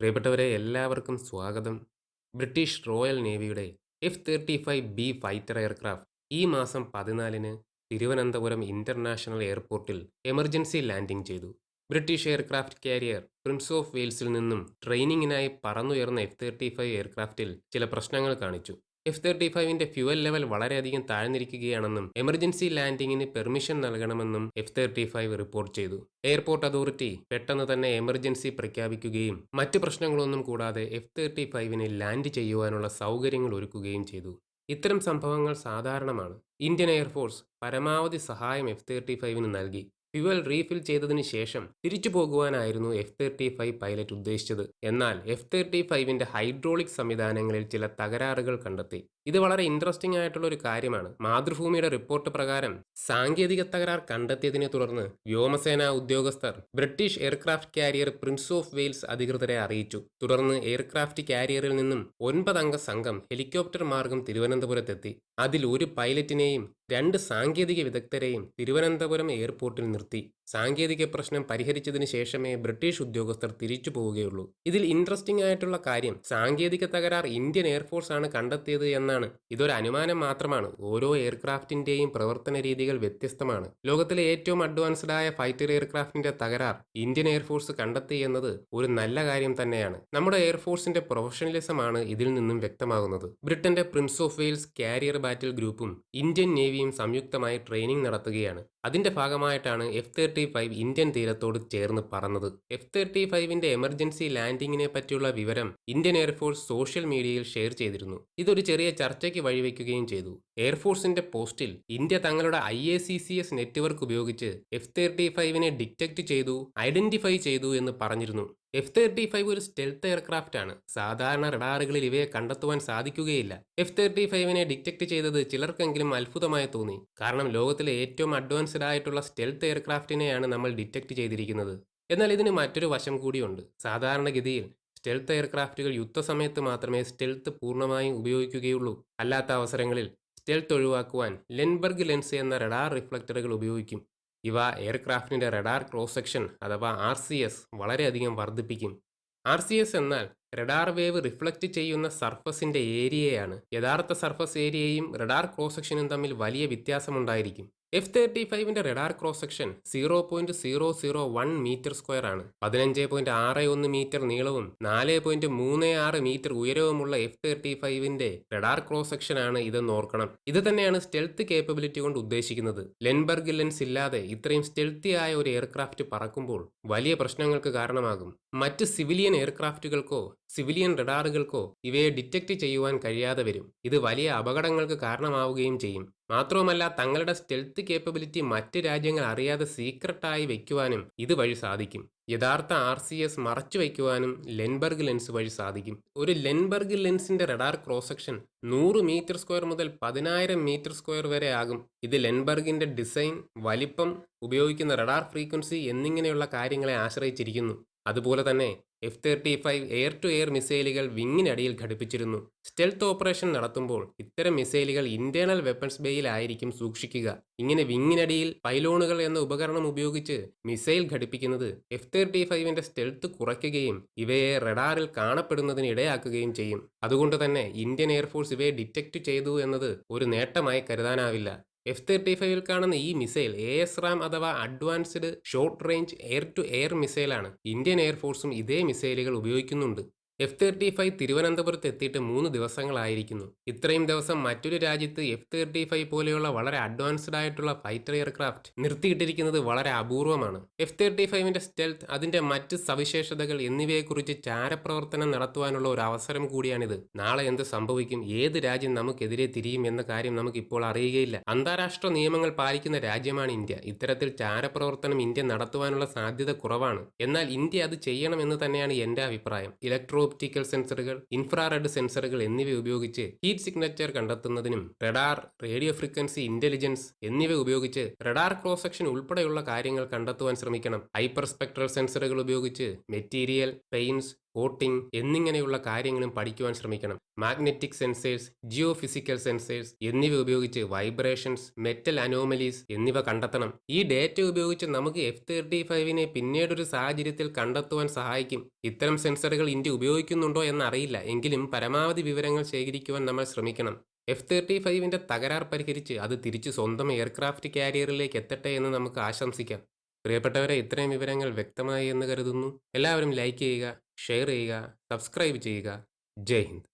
പ്രിയപ്പെട്ടവരെ എല്ലാവർക്കും സ്വാഗതം. British royal നേവിയുടെ F thirty five B fighter aircraft ഈ മാസം പതിനാലിന് തിരുവനന്തപുരം ഇന്റർനാഷണൽ എയർപോർട്ടിൽ എമർജൻസി ലാൻഡിംഗ് ചെയ്തു. British aircraft carrier prince of വെയിൽസിൽ നിന്നും ട്രെയിനിങ്ങിനായി പറന്നുയർന്ന എഫ് തേർട്ടി ഫൈവ് എയർക്രാഫ്റ്റിൽ ചില പ്രശ്നങ്ങൾ കാണിച്ചു. എഫ് തേർട്ടി ഫൈവിന്റെ ഫ്യുവൽ ലെവൽ വളരെയധികം താഴ്ന്നിരിക്കുകയാണെന്നും എമർജൻസി ലാൻഡിങ്ങിന് പെർമിഷൻ നൽകണമെന്നും എഫ് തേർട്ടി ഫൈവ് റിപ്പോർട്ട് ചെയ്തു. എയർപോർട്ട് അതോറിറ്റി പെട്ടെന്ന് തന്നെ എമർജൻസി പ്രഖ്യാപിക്കുകയും മറ്റ് പ്രശ്നങ്ങളൊന്നും കൂടാതെ എഫ് തേർട്ടി ഫൈവിന് ലാൻഡ് ചെയ്യുവാനുള്ള സൗകര്യങ്ങൾ ഒരുക്കുകയും ചെയ്തു. ഇത്തരം സംഭവങ്ങൾ സാധാരണമാണ്. ഇന്ത്യൻ എയർഫോഴ്സ് പരമാവധി സഹായം എഫ് തേർട്ടി ഫൈവിന് നൽകി. ഫ്യുവൽ റീഫിൽ ചെയ്തതിനു ശേഷം തിരിച്ചു പോകുവാനായിരുന്നു എഫ് തേർട്ടി ഫൈവ് പൈലറ്റ് ഉദ്ദേശിച്ചത്. എന്നാൽ എഫ് തേർട്ടി ഫൈവിന്റെ ഹൈഡ്രോളിക് സംവിധാനങ്ങളിൽ ചില തകരാറുകൾ കണ്ടെത്തി. ഇത് വളരെ ഇൻട്രസ്റ്റിംഗ് ആയിട്ടുള്ള ഒരു കാര്യമാണ്. മാതൃഭൂമിയുടെ റിപ്പോർട്ട് പ്രകാരം സാങ്കേതിക തകരാർ കണ്ടെത്തിയതിനെ തുടർന്ന് വ്യോമസേന ഉദ്യോഗസ്ഥർ British aircraft carrier Prince of Wales അധികൃതരെ അറിയിച്ചു. തുടർന്ന് എയർക്രാഫ്റ്റ് കാരിയറിൽ നിന്നും ഒൻപതംഗ സംഘം ഹെലികോപ്റ്റർ മാർഗം തിരുവനന്തപുരത്തെത്തി. അതിൽ ഒരു പൈലറ്റിനെയും രണ്ട് സാങ്കേതിക വിദഗ്ധരെയും തിരുവനന്തപുരം എയർപോർട്ടിൽ നിർത്തി. സാങ്കേതിക പ്രശ്നം പരിഹരിച്ചതിന് ശേഷമേ ബ്രിട്ടീഷ് ഉദ്യോഗസ്ഥർ തിരിച്ചു പോവുകയുള്ളൂ. ഇതിൽ ഇൻട്രസ്റ്റിംഗ് ആയിട്ടുള്ള കാര്യം സാങ്കേതിക തകരാർ ഇന്ത്യൻ എയർഫോഴ്സ് ആണ് കണ്ടെത്തിയത് എന്നാണ്. ഇതൊരു അനുമാനം മാത്രമാണ്. ഓരോ എയർക്രാഫ്റ്റിന്റെയും പ്രവർത്തന രീതികൾ വ്യത്യസ്തമാണ്. ലോകത്തിലെ ഏറ്റവും അഡ്വാൻസ്ഡ് ആയ ഫൈറ്റർ എയർക്രാഫ്റ്റിന്റെ തകരാർ ഇന്ത്യൻ എയർഫോഴ്സ് കണ്ടെത്തി എന്നത് ഒരു നല്ല കാര്യം തന്നെയാണ്. നമ്മുടെ എയർഫോഴ്സിന്റെ പ്രൊഫഷണലിസം ആണ് ഇതിൽ നിന്നും വ്യക്തമാകുന്നത്. ബ്രിട്ടന്റെ prince of Wales carrier battle ഗ്രൂപ്പും ഇന്ത്യൻ നേവിയും സംയുക്തമായി ട്രെയിനിങ് നടത്തുകയാണ്. അതിന്റെ ഭാഗമായിട്ടാണ് എഫ് തേർട്ടി ഫൈവ് ഇന്ത്യൻ തീരത്തോട് ചേർന്ന് പറന്നത്. എഫ് തേർട്ടി ഫൈവിന്റെ എമർജൻസി ലാൻഡിങ്ങിനെ പറ്റിയുള്ള വിവരം ഇന്ത്യൻ എയർഫോഴ്സ് സോഷ്യൽ മീഡിയയിൽ ഷെയർ ചെയ്തിരുന്നു. ഇതൊരു ചെറിയ ചർച്ചയ്ക്ക് വഴിവെക്കുകയും ചെയ്തു. എയർഫോഴ്സിന്റെ പോസ്റ്റിൽ ഇന്ത്യ തങ്ങളുടെ I A C C S network ഉപയോഗിച്ച് എഫ് തേർട്ടി ഫൈവിനെ ഡിറ്റക്ട് ചെയ്തു ഐഡന്റിഫൈ ചെയ്തു എന്ന് പറഞ്ഞിരുന്നു. എഫ് തേർട്ടി ഫൈവ് ഒരു സ്റ്റെൽത്ത് എയർക്രാഫ്റ്റ് ആണ്. സാധാരണ റഡാറുകളിൽ ഇവയെ കണ്ടെത്തുവാൻ സാധിക്കുകയില്ല. എഫ് തേർട്ടി ഫൈവിനെ ഡിറ്റക്ട് ചെയ്തത് ചിലർക്കെങ്കിലും അത്ഭുതമായി തോന്നി. കാരണം ലോകത്തിലെ ഏറ്റവും അഡ്വാൻസ്ഡ് ആയിട്ടുള്ള സ്റ്റെൽത്ത് എയർക്രാഫ്റ്റിനെയാണ് നമ്മൾ ഡിറ്റക്ട് ചെയ്തിരിക്കുന്നത്. എന്നാൽ ഇതിന് മറ്റൊരു വശം കൂടിയുണ്ട്. സാധാരണഗതിയിൽ സ്റ്റെൽത്ത് എയർക്രാഫ്റ്റുകൾ യുദ്ധസമയത്ത് മാത്രമേ സ്റ്റെൽത്ത് പൂർണമായും ഉപയോഗിക്കുകയുള്ളൂ. അല്ലാത്ത അവസരങ്ങളിൽ സ്റ്റെൽത്ത് ഒഴിവാക്കുവാൻ ലെൻബർഗ് ലെൻസ് എന്ന റഡാർ റിഫ്ലക്ടറുകൾ ഉപയോഗിക്കും. ഇവ എയർക്രാഫ്റ്റിന്റെ റഡാർ ക്രോസ് സെക്ഷൻ അഥവാ ആർ സി എസ് വളരെയധികം വർദ്ധിപ്പിക്കും. ആർ സി എസ് എന്നാൽ റഡാർ വേവ് റിഫ്ലക്റ്റ് ചെയ്യുന്ന സർഫസിന്റെ ഏരിയയാണ്. യഥാർത്ഥ സർഫസ് ഏരിയയും റഡാർ ക്രോസ് സെക്ഷനും തമ്മിൽ വലിയ വ്യത്യാസമുണ്ടായിരിക്കും. F thirty ഫൈവിന്റെ radar cross section zero point zero zero one metre square ആണ്. പതിനഞ്ച് പോയിന്റ് ആറ് ഒന്ന് മീറ്റർ നീളവും നാല് പോയിന്റ് മൂന്ന് ആറ് മീറ്റർ ഉയരവുമുള്ള എഫ് തേർട്ടി ഫൈവിന്റെ റഡാർ ക്രോസ് സെക്ഷൻ ആണ് ഇതെന്ന് ഓർക്കണം. ഇത് തന്നെയാണ് സ്റ്റെൽത്ത് കേപ്പബിലിറ്റി കൊണ്ട് ഉദ്ദേശിക്കുന്നത്. ലെൻബർഗ് ലെൻസ് ഇല്ലാതെ ഇത്രയും സ്റ്റെൽത്തി ആയ ഒരു എയർക്രാഫ്റ്റ് പറക്കുമ്പോൾ വലിയ പ്രശ്നങ്ങൾക്ക് കാരണമാകും. മറ്റ് സിവിലിയൻ എയർക്രാഫ്റ്റുകൾക്കോ സിവിലിയൻ റഡാറുകൾക്കോ ഇവയെ ഡിറ്റക്ട് ചെയ്യുവാൻ കഴിയാതെ വരും. ഇത് വലിയ അപകടങ്ങൾക്ക് കാരണമാവുകയും ചെയ്യും. മാത്രവുമല്ല തങ്ങളുടെ സ്റ്റെൽത്ത് കേപ്പബിലിറ്റി മറ്റ് രാജ്യങ്ങൾ അറിയാതെ സീക്രട്ടായി വയ്ക്കുവാനും ഇത് വഴി സാധിക്കും. യഥാർത്ഥ ആർ സി എസ് മറച്ചു വയ്ക്കുവാനും ലെൻബർഗ് ലെൻസ് വഴി സാധിക്കും. ഒരു ലെൻബർഗ് ലെൻസിന്റെ റഡാർ ക്രോസ് സെക്ഷൻ നൂറ് മീറ്റർ സ്ക്വയർ മുതൽ പതിനായിരം മീറ്റർ സ്ക്വയർ വരെ ആകും. ഇത് ലെൻബർഗിന്റെ ഡിസൈൻ വലിപ്പം ഉപയോഗിക്കുന്ന റഡാർ ഫ്രീക്വൻസി എന്നിങ്ങനെയുള്ള കാര്യങ്ങളെ ആശ്രയിച്ചിരിക്കുന്നു. അതുപോലെ തന്നെ F thirty five air to air മിസൈലുകൾ വിങ്ങിനടിയിൽ ഘടിപ്പിച്ചിരുന്നു. സ്റ്റെൽത്ത് ഓപ്പറേഷൻ നടത്തുമ്പോൾ ഇത്തരം മിസൈലുകൾ ഇന്റേണൽ വെപ്പൺസ് ബേയിലായിരിക്കും സൂക്ഷിക്കുക. ഇങ്ങനെ വിങ്ങിനടിയിൽ പൈലോണുകൾ എന്ന ഉപകരണം ഉപയോഗിച്ച് മിസൈൽ ഘടിപ്പിക്കുന്നത് എഫ് തേർട്ടി ഫൈവിന്റെ സ്റ്റെൽത്ത് കുറയ്ക്കുകയും ഇവയെ റഡാറിൽ കാണപ്പെടുന്നതിന് ഇടയാക്കുകയും ചെയ്യും. അതുകൊണ്ട് തന്നെ ഇന്ത്യൻ എയർഫോഴ്സ് ഇവയെ ഡിറ്റക്ട് ചെയ്തു എന്നത് ഒരു നേട്ടമായി കരുതാനാവില്ല. എഫ് തേർട്ടി ഫൈവിൽ കാണുന്ന ഈ മിസൈൽ എ എസ് റാം അഥവാ advanced short range air to air മിസൈലാണ് Indian എയർഫോഴ്സും ഇതേ മിസൈലുകൾ ഉപയോഗിക്കുന്നുണ്ട്. എഫ് തേർട്ടി ഫൈവ് തിരുവനന്തപുരത്ത് എത്തിയിട്ട് മൂന്ന് ദിവസങ്ങളായിരിക്കുന്നു. ഇത്രയും ദിവസം മറ്റൊരു രാജ്യത്ത് എഫ് തേർട്ടി ഫൈവ് പോലെയുള്ള വളരെ അഡ്വാൻസ്ഡ് ആയിട്ടുള്ള ഫൈറ്റർ എയർക്രാഫ്റ്റ് നിർത്തിയിട്ടിരിക്കുന്നത് വളരെ അപൂർവമാണ്. എഫ് തേർട്ടി ഫൈവിന്റെ സ്റ്റെൽത്ത് അതിന്റെ മറ്റ് സവിശേഷതകൾ എന്നിവയെക്കുറിച്ച് ചാരപ്രവർത്തനം നടത്തുവാനുള്ള ഒരു അവസരം കൂടിയാണിത്. നാളെ എന്ത് സംഭവിക്കും? ഏത് രാജ്യം നമുക്കെതിരെ തിരിയും എന്ന കാര്യം നമുക്ക് ഇപ്പോൾ അറിയുകയില്ല. അന്താരാഷ്ട്ര നിയമങ്ങൾ പാലിക്കുന്ന രാജ്യമാണ് ഇന്ത്യ. ഇത്തരത്തിൽ ചാരപ്രവർത്തനം ഇന്ത്യ നടത്തുവാനുള്ള സാധ്യത കുറവാണ്. എന്നാൽ ഇന്ത്യ അത് ചെയ്യണമെന്ന് തന്നെയാണ് എന്റെ അഭിപ്രായം. ഇലക്ട്രോ ഓപ്റ്റിക്കൽ സെൻസറുകൾ ഇൻഫ്രാറെഡ് സെൻസറുകൾ എന്നിവ ഉപയോഗിച്ച് ഹീറ്റ് സിഗ്നേച്ചർ കണ്ടെത്തുന്നതിനും റഡാർ റേഡിയോ ഫ്രീക്വൻസി ഇന്റലിജൻസ് എന്നിവ ഉപയോഗിച്ച് റഡാർ ക്രോസ് സെക്ഷൻ ഉൾപ്പെടെയുള്ള കാര്യങ്ങൾ കണ്ടെത്തുവാൻ ശ്രമിക്കണം. ഹൈപ്പർ സ്പെക്ട്രൽ സെൻസറുകൾ ഉപയോഗിച്ച് മെറ്റീരിയൽ പെയിൻസ് കോട്ടിംഗ് എന്നിങ്ങനെയുള്ള കാര്യങ്ങളും പഠിക്കുവാൻ ശ്രമിക്കണം. Magnetic sensors geophysical sensors എന്നിവ ഉപയോഗിച്ച് വൈബ്രേഷൻസ് മെറ്റൽ അനോമലീസ് എന്നിവ കണ്ടെത്തണം. ഈ ഡേറ്റ ഉപയോഗിച്ച് നമുക്ക് എഫ് തേർട്ടി ഫൈവിനെ പിന്നീടൊരു സാഹചര്യത്തിൽ കണ്ടെത്തുവാൻ സഹായിക്കും. ഇത്തരം സെൻസറുകൾ ഇന്ത്യ ഉപയോഗിക്കുന്നുണ്ടോ എന്നറിയില്ല. എങ്കിലും പരമാവധി വിവരങ്ങൾ ശേഖരിക്കുവാൻ നമ്മൾ ശ്രമിക്കണം. എഫ് തേർട്ടി ഫൈവിന്റെ തകരാർ പരിഹരിച്ച് അത് തിരിച്ച് സ്വന്തം എയർക്രാഫ്റ്റ് കാരിയറിലേക്ക് എത്തട്ടെ എന്ന് നമുക്ക് ആശംസിക്കാം. പ്രിയപ്പെട്ടവരെ ഇത്രയും വിവരങ്ങൾ വ്യക്തമായി എന്ന് കരുതുന്നു. എല്ലാവരും ലൈക്ക് ചെയ്യുക ഷെയർ ചെയ്യുക സബ്സ്ക്രൈബ് ചെയ്യുക. ജയ് ഹിന്ദ്.